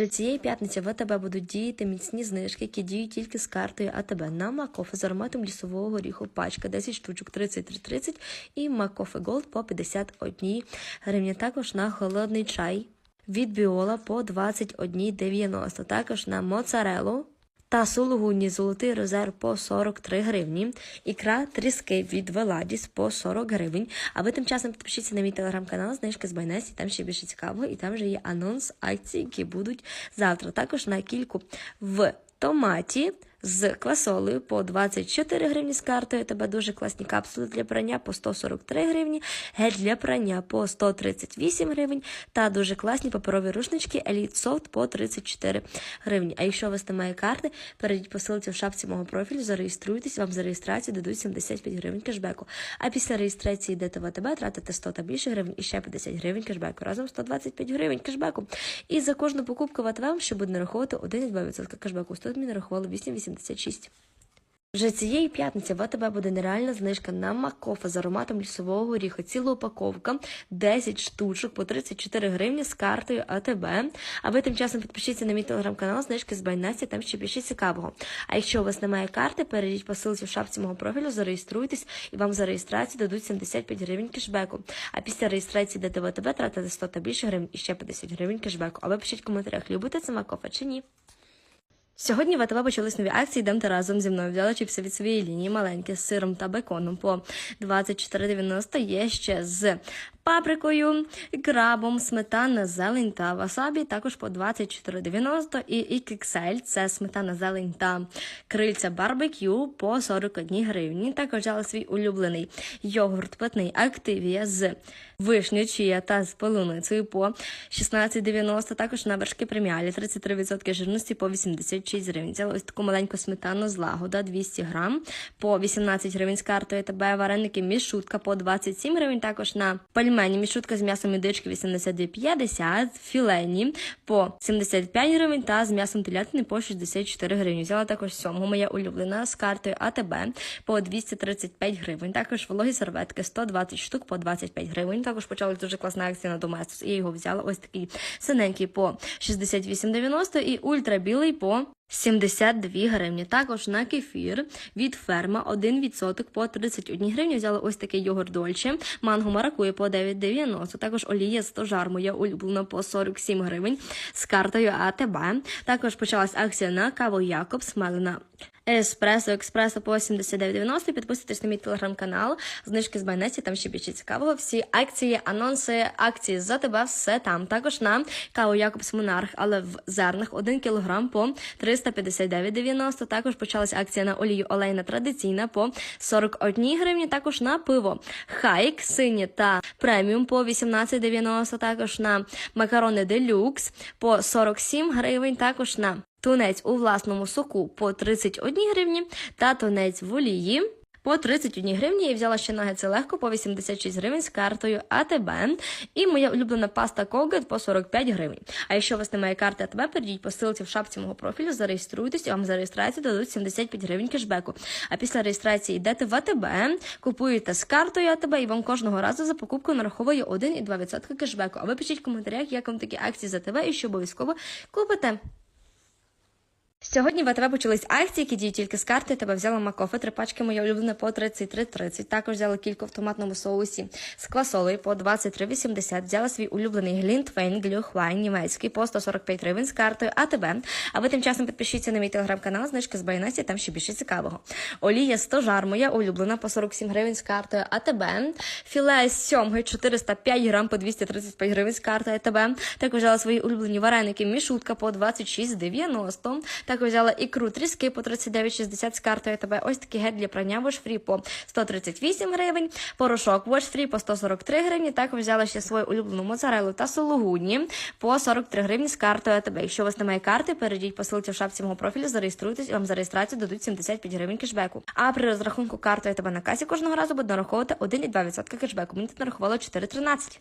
Вже цієї п'ятниці в АТБ будуть діяти міцні знижки, які діють тільки з картою АТБ на Макофе з ароматом лісового горіху пачка 10 штучок 33,30 і Макофе Голд по 51 гривні. Також на холодний чай від Біола по 21,90. Також на моцарелу та сулугуні золотий резерв по 43 гривні, ікра тріски від Веладіс по 40 гривень. А ви тим часом підпишіться на мій телеграм-канал, знижки з Байнесі, там ще більше цікавого, і там вже є анонс акцій, які будуть завтра. Також на кільку в томаті. З квасолею по 24 гривні з картою. Тебе дуже класні капсули для прання по 143 гривні, гель для прання по 138 гривень та дуже класні паперові рушнички Elite Soft по 34 гривні. А якщо у вас немає карти, перейдіть по ссылці в шапці мого профілю, зареєструйтесь, вам за реєстрацію дадуть 75 гривень кешбеку. А після реєстрації йдете в АТБ, тратите 100 та більше гривень і ще 50 гривень кешбеку. Разом 125 гривень кешбеку. І за кожну покупку в АТБ вам ще буде нараховувати 1,2% кешбеку. Тут мені нарахували 8,86. Вже цієї п'ятниці в АТБ буде нереальна знижка на макофе з ароматом лісового горіха. Ціла упаковка 10 штучок по 34 гривні з картою АТБ. А ви тим часом підпишіться на мій телеграм-канал знижки з Байнесі, там ще більше цікавого. А якщо у вас немає карти, перейдіть по ссылці в шапці мого профілю, зареєструйтесь і вам за реєстрацію дадуть 75 гривень кешбеку. А після реєстрації йдете в АТБ, тратите 100 та більше гривень і ще 50 гривень кешбеку. А ви пишіть в коментарях, любите це макофе чи ні. Сьогодні в АТБ почались нові акції, Демте разом зі мною. Взяла чіпси від своєї лінії, маленькі з сиром та беконом по 24,90. Є ще з паприкою, крабом, сметана, зелень та васабі, також по 24,90. І XXL – це сметана, зелень та крильця барбекю по 41 гривні. Також взяла свій улюблений йогурт питний Активія з вишню, чия та з полуницею по 16,90. Також на вершки преміалі 33% жирності по 86 гривень. Взяла ось таку маленьку сметану з лагода 200 грам по 18 гривень з картою ТБ. Вареники мішутка по 27 гривень. Також на пельмені мішутка з м'ясом індички 82,50, філені по 75 гривень та з м'ясом телятини по 64 гривні. Взяла також сьому, моя улюблена з картою АТБ по 235 гривень. Також вологі серветки 120 штук по 25 гривень. Також почалась дуже класна акція на Доместос. І я його взяла ось такий синенький по 68,90 і ультрабілий по 72 гривні. Також на кефір від ферма 1% по 31 гривні. Взяла ось такий йогурт Дольче. Манго маракує по 9,90. Також олія стожар моя улюблена по 47 гривень з картою АТБ. Також почалась акція на каву Якобс, мелена Еспресо експресо по 79,90. Підписуйтесь на мій телеграм-канал. Знижки з Байнесі, там ще більше цікавого. Всі акції, анонси, акції за тебе, все там. Також на каву Якобс Монарх, але в зернах 1 кг по 359,90. Також почалась акція на олію олейна традиційна по 41 гривні. Також на пиво Хайк, синє та преміум по 18,90. Також на макарони делюкс по 47 гривень. Також на Тунець у власному соку по 31 гривні та тунець в олії по 31 гривні. Я взяла ще нагетси легко по 86 гривень з картою АТБ. І моя улюблена паста Colgate по 45 гривень. А якщо у вас немає карти АТБ, перейдіть по ссылці в шапці мого профілю, зареєструйтесь, і вам за реєстрацію дадуть 75 гривень кешбеку. А після реєстрації йдете в АТБ, купуєте з картою АТБ, і вам кожного разу за покупку нараховує 1,2% кешбеку. А ви пишіть в коментарях, як вам такі акції за АТБ і що обов'язково купите. Сьогодні в АТВ почались акції, які діють тільки з карти. Тебе взяла Макофе, три пачки моя улюблена по 33,30. Також взяла кілька в томатному соусі з квасолею по 23,80. Взяла свій улюблений Глінтвейн Глюхвайн німецький по 145 гривень з картою АТБ. А ви тим часом підпишіться на мій телеграм-канал, знижки з Байнесі, там ще більше цікавого. Олія стожар моя улюблена по 47 гривень з картою АТБ. Філе з сьомги 405 грам по 235 гривень з картою АТБ. Також взяла свої улюблені вареники мішутка по 26,90. Також взяла ікру тріски по 39,60 з картою АТБ. Ось такий гель для прання Free по 138 гривень, порошок Free по 143 гривні. Також взяла ще свою улюблену моцарелу та сологуні по 43 гривні з картою АТБ. Якщо у вас немає карти, перейдіть по ссылці в шапці мого профілю, зареєструйтесь і вам за реєстрацію дадуть 75 гривень кешбеку. А при розрахунку картою АТБ на касі кожного разу буде нараховувати 1,2% кешбеку. Мені тут нарахувало 4,13.